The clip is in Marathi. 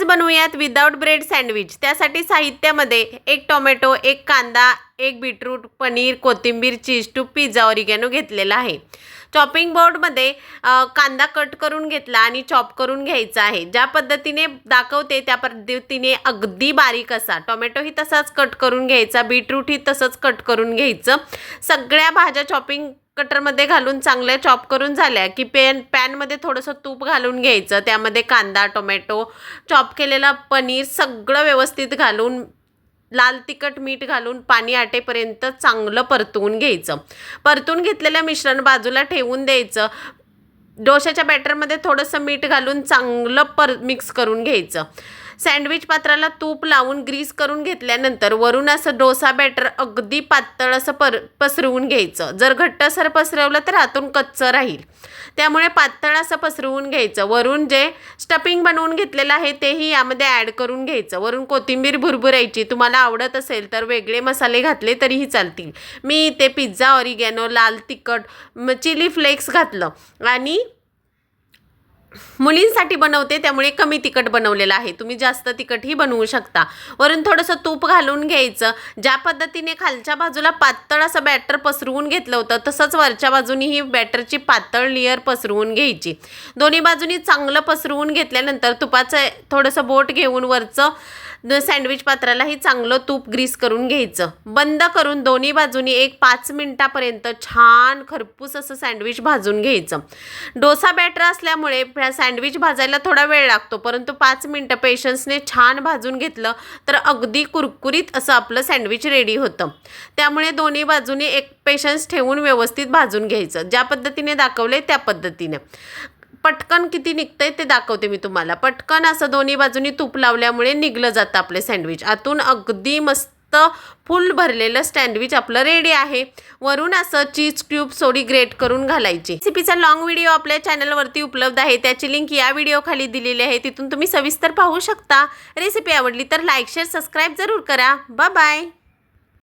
आज बनवूयात विदाउट ब्रेड सँडविच त्यासाठी साहित्यामध्ये एक टोमॅटो एक कांदा एक बीटरूट पनीर कोथिंबीर चीज टू पिझ्झा ऑरिगॅनो घेतलेला आहे. चॉपिंग बोर्डमध्ये कांदा कट करून घेतला आणि चॉप करून घ्यायचा आहे. ज्या पद्धतीने दाखवते त्या पद्धतीने अगदी बारीक असा. टोमॅटोही तसाच कट करून घ्यायचा बीटरूटही तसंच कट करून घ्यायचं. सगळ्या भाज्या चॉपिंग कटरमध्ये घालून चांगल्या चॉप करून झाल्या की पॅन पॅनमध्ये थोडंसं तूप घालून घ्यायचं. त्यामध्ये कांदा टोमॅटो चॉप केलेला पनीर सगळं व्यवस्थित घालून लाल तिखट मीठ घालून पाणी आटेपर्यंत चांगलं परतवून घ्यायचं. परतून घेतलेलं मिश्रण बाजूला ठेवून द्यायचं. डोशाच्या बॅटरमध्ये थोडंसं मीठ घालून चांगलं पर मिक्स करून घ्यायचं. सँडविच पात्राला तूप लावून ग्रीस करून घेतल्यानंतर वरून असं डोसा बॅटर अगदी पातळ असं पर पसरवून घ्यायचं. जर घट्टसर पसरवलं तर आतून कच्चं राहील. त्यामुळे पातळ असं पसरवून घ्यायचं. वरून जे स्टफिंग बनवून घेतलेलं आहे तेही यामध्ये ॲड करून घ्यायचं. वरून कोथिंबीर भुरभुरायची. तुम्हाला आवडत असेल तर वेगळे मसाले घातले तरीही चालतील. मी इथे पिझ्झा ऑरिगॅनो लाल तिखट चिली फ्लेक्स घातलं. आणि मुलींसाठी बनवते त्यामुळे कमी तिखट बनवलेलं आहे. तुम्ही जास्त तिखटही बनवू शकता. वरून थोडंसं तूप घालून घ्यायचं. ज्या पद्धतीने खालच्या बाजूला पातळ असं बॅटर पसरवून घेतलं होतं तसंच वरच्या बाजूनी ही बॅटरची पातळ लेअर पसरवून घ्यायची. दोन्ही बाजूनी चांगलं पसरवून घेतल्यानंतर तुपाचं थोडंसं बोट घेऊन वरचं द- सँडविच पात्रालाही चांगलं तूप ग्रीस करून घ्यायचं. बंद करून दोन्ही बाजूनी एक पाच मिनटापर्यंत छान खरपूस असं सँडविच भाजून घ्यायचं. डोसा बॅटर असल्यामुळे ह्या सँडविच भाजायला थोडा वेळ लागतो परंतु पाच मिनटं पेशन्सने छान भाजून घेतलं तर अगदी कुरकुरीत असं आपलं सँडविच रेडी होतं. त्यामुळे दोन्ही बाजूनी एक पेशन्स ठेवून व्यवस्थित भाजून घ्यायचं. ज्या पद्धतीने दाखवले त्या पद्धतीने. पटकन किती निघतंय ते दाखवते मी तुम्हाला. पटकन असं दोन्ही बाजूनी तूप लावल्यामुळे निघलं जातं आपलं सँडविच. आतून अगदी मस्त फुल भरलेलं सँडविच आपलं रेडी आहे. वरून असं चीज क्यूब सोडी ग्रेट करून घालायची. रेसिपीचा लॉंग व्हिडिओ आपल्या चॅनलवरती उपलब्ध आहे. त्याची लिंक या व्हिडिओ खाली दिलेली आहे. तिथून तुम्ही सविस्तर पाहू शकता. रेसिपी आवडली तर लाईक शेअर सबस्क्राईब जरूर करा. बाय